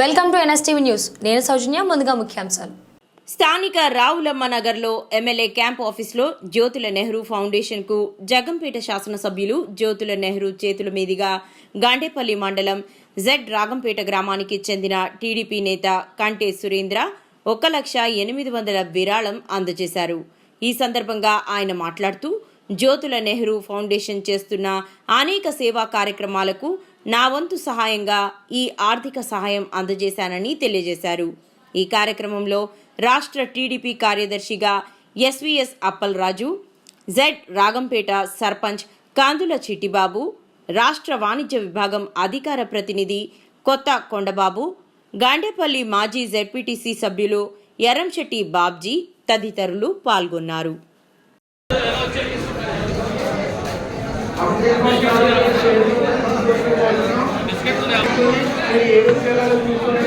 Welcome to NSTV news. నేను సౌజన్య ముందుగా ముఖ్యాంశాలు. స్థానిక రావులమ్మ నగర్లో ఎమ్మెల్యే క్యాంప్ ఆఫీస్లో జ్యోతుల నెహ్రూ ఫౌండేషన్కు జగంపేట శాసనసభ్యులు జ్యోతుల నెహ్రూ చేతుల మీదుగా గాండేపల్లి మండలం జెడ్ రాగంపేట గ్రామానికి చెందిన టీడీపీ నేత కంటే సురేంద్ర ఒక లక్ష ఎనిమిది వందల విరాళం అందజేశారు. ఈ సందర్భంగా ఆయన మాట్లాడుతూ జ్యోతుల నెహ్రూ ఫౌండేషన్ చేస్తున్న అనేక సేవా కార్యక్రమాలకు నా వంతు సహాయంగా ఈ ఆర్థిక సహాయం అందజేశానని తెలియజేశారు. ఈ కార్యక్రమంలో రాష్ట్ర టీడీపీ కార్యదర్శిగా S V S Appalaraju Z Ragampeta sarpanch Kandula Chittibabu రాష్ట్ర వాణిజ్య విభాగం అధికార ప్రతినిధి కొత్త కొండబాబు గాండేపల్లి మాజీ జెడ్పీటీసీ సభ్యులు ఎర్రంశెట్టి బాబ్జీ తదితరులు పాల్గొన్నారు. ఏ విషయాలు చూసుకుని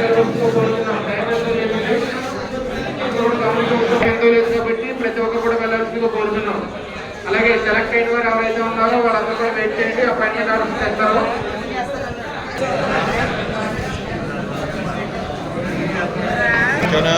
లేదు కాబట్టి ప్రతి ఒక్క కూడా వెళ్ళాల్సిందిగా కోరుతున్నాం. అలాగే సెలెక్ట్ అయిన వారు ఎవరైతే ఉన్నారో వాళ్ళందరూ కూడా వెయిట్ చేయండి. అపాయింట్మెంట్ ఆర్డర్ చేస్తారు ఇట్లా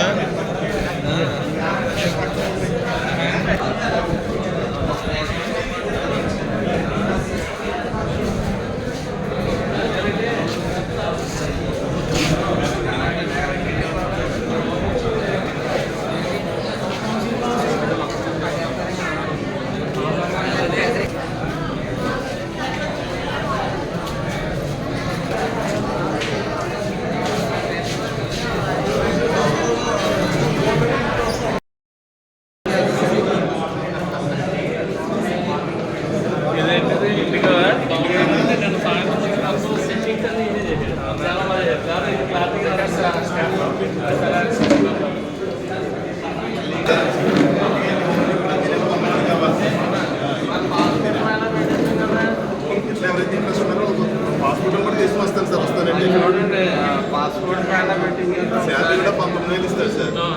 です。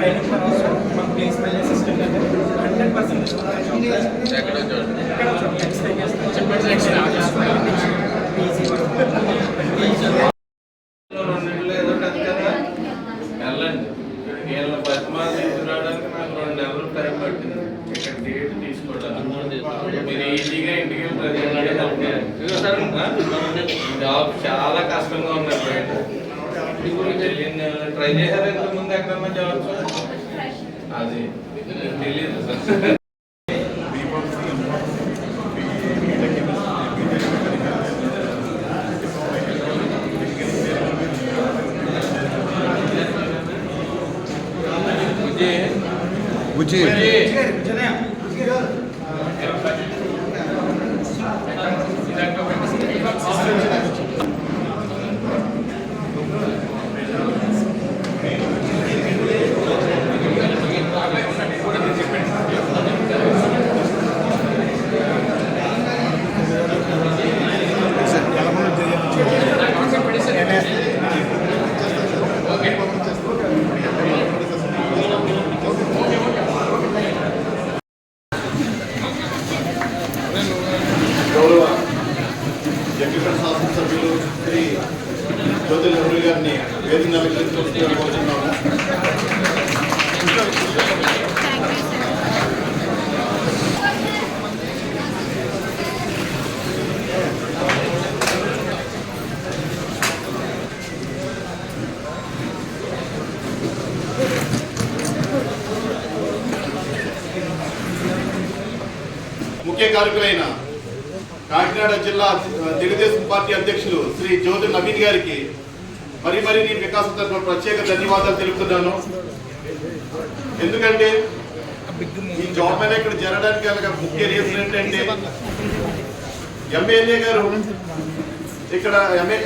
ట్రైనింగ్ మన ప్లేస్మెంట్ అసిస్టెంట్ అంటే హండ్రెడ్ పర్సెంట్ వెళ్ళండి. వీళ్ళ బతిమాలు తీసుకురావడానికి నాకు రెండు నెలలు టైం పట్టింది. ఇక్కడ డేట్ తీసుకోవడానికి. మీరు ఈజీగా ఇంటికి. జాబ్ చాలా కష్టంగా ఉన్నాయి బయట ఇప్పుడు తెలియని ట్రై చేశారు ఇంతకు ముందు ఎక్కడన్నా జాబ్స్? అది తెలియదు సార్ బుజ్జి గౌరవ జగ్గిపేట శాసనసభ్యులు శ్రీ జ్యోతి నెహ్రూ గారిని వేదిక అలంకరించవలసిందిగా కోరుతున్నాము ముఖ్య కారకులైన కాకినాడ జిల్లా తెలుగుదేశం పార్టీ అధ్యక్షులు శ్రీ జ్యోతి నవీన్ గారికి మరి మరి నేను వికాస తరఫున ప్రత్యేక ధన్యవాదాలు తెలుపుతున్నాను. ఎందుకంటే ఈ జాబ్ మీద ఇక్కడ జరగడానికి గల ముఖ్య రీజన్ ఏంటంటే ఎమ్మెల్యే గారు ఇక్కడ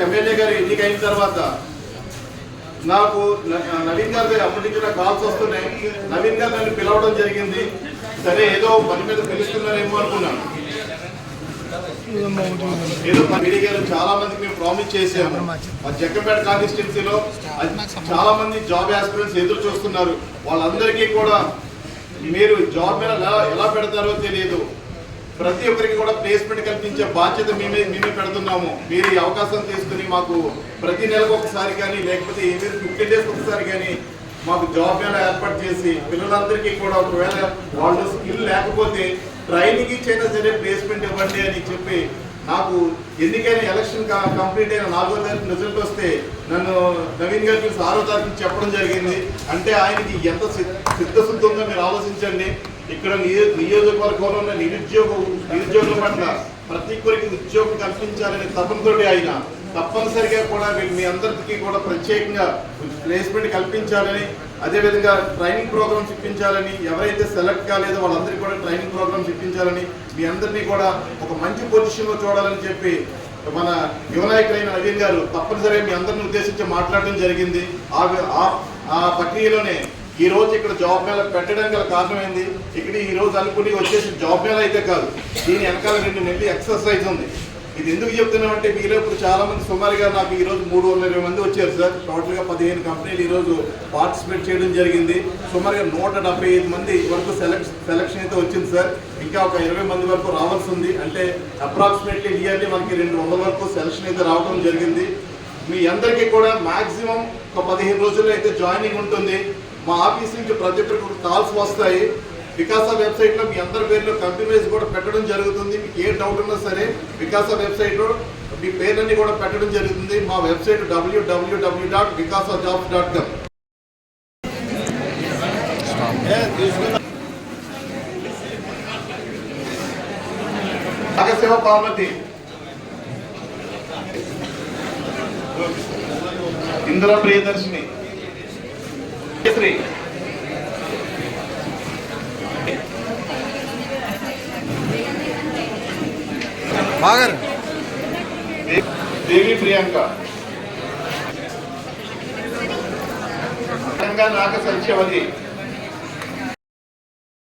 ఎమ్మెల్యే గారు ఎన్నికైన తర్వాత నాకు నవీన్ గారి దగ్గర అప్పటి నుంచి నాకు కాల్స్ వస్తున్నాయి. నవీన్ గారు నన్ను పిలవడం జరిగింది. సరే ఏదో పని మీద పిలుస్తున్నారేమో అనుకున్నాను. చాలా మందికి మేము ప్రామిస్ చేసాము మా జగ్గంపేట కాన్స్టిట్యున్సీలో చాలా మంది జాబ్ ఆస్పిరెంట్స్ ఎదురు చూస్తున్నారు. వాళ్ళందరికీ కూడా మీరు జాబ్ మీద ఎలా ఎలా పెడతారో తెలియదు. ప్రతి ఒక్కరికి కూడా ప్లేస్మెంట్ కల్పించే బాధ్యత మేమే మేమే పెడుతున్నాము. మీరు ఈ అవకాశం తీసుకుని మాకు ప్రతి నెలకు ఒకసారి కానీ లేకపోతే ఏదైనా ఫిఫ్టీన్ డేస్ ఒకసారి కానీ మాకు జాబ్ మీద ఏర్పాటు చేసి పిల్లలందరికీ కూడా ఒకవేళ వాళ్ళు స్కిల్ లేకపోతే ట్రైనింగ్ ఇచ్చైనా సరే ప్లేస్మెంట్ ఇవ్వండి అని చెప్పి నాకు ఎందుకైనా ఎలక్షన్ కంప్లీట్ అయిన నాలుగో తారీఖు రిజల్ట్ వస్తే నన్ను నవీన్ గారికి ఆరో తారీఖు చెప్పడం జరిగింది. అంటే ఆయనకి ఎంత సి- సిద్ధశుద్ధి ఉందో మీరు ఆలోచించండి. ఇక్కడ నియోజకవర్గంలో ఉన్న నిరుద్యోగ నిరుద్యోగుల పట్ల ప్రతి ఒక్కరికి ఉద్యోగం కల్పించాలనే తపనతోటి ఆయన తప్పనిసరిగా కూడా మీ అందరికీ కూడా ప్రత్యేకంగా ప్లేస్మెంట్ కల్పించాలని అదేవిధంగా ట్రైనింగ్ ప్రోగ్రామ్స్ ఇప్పించాలని ఎవరైతే సెలెక్ట్ కాలేదో వాళ్ళందరికీ కూడా ట్రైనింగ్ ప్రోగ్రామ్స్ ఇప్పించాలని మీ అందరినీ కూడా ఒక మంచి పొజిషన్లో చూడాలని చెప్పి మన యువనాయకులైన నవీన్ గారు తప్పనిసరిగా మీ అందరిని ఉద్దేశించి మాట్లాడడం జరిగింది. ఆ ఆ- ప్రక్రియలోనే ఈ రోజు ఇక్కడ జాబ్ మేళ పెట్టడం గల కారణం ఏంది? ఇక్కడ ఈ రోజు అనుకుని వచ్చేసి జాబ్ మేళ అయితే కాదు. దీని వెనకాల రెండు నెలలు ఎక్సర్సైజ్ ఉంది. ఇది ఎందుకు చెప్తున్నామంటే మీలో ఇప్పుడు చాలా మంది సుమారుగా నాకు ఈరోజు మూడు వందల ఇరవై మంది వచ్చారు సార్. టోటల్గా పదిహేను కంపెనీలు ఈ రోజు పార్టిసిపేట్ చేయడం జరిగింది. సుమారుగా నూట డెబ్బై ఐదు మంది వరకు సెలెక్ట్ సెలక్షన్ అయితే వచ్చింది సార్. ఇంకా ఒక ఇరవై మంది వరకు రావాల్సి ఉంది. అంటే అప్రాక్సిమేట్లీ ఇయర్లీ మనకి రెండు వందల వరకు సెలక్షన్ అయితే రావడం జరిగింది. మీ అందరికీ కూడా మాక్సిమం ఒక పదిహేను రోజుల్లో అయితే జాయినింగ్ ఉంటుంది. మా ఆఫీస్ నుంచి ప్రతి ఒక్కరికి కాల్స్ వస్తాయి. వికాస వెబ్సైట్లో మీ అందరి పేర్లు కంపెనీస్ కూడా పెట్టడం జరుగుతుంది. మీకు ఏ డౌట్ ఉన్నా సరే వికాస వెబ్సైట్లో మీ పేర్లన్నీ కూడా పెట్టడం జరుగుతుంది. మా website WWW dot Vikasa jobs dot com Nagashiva Parvathi. Indra Priyadarshini. Sri Devi Priyanka. Priyanka Naga Sanchavathi.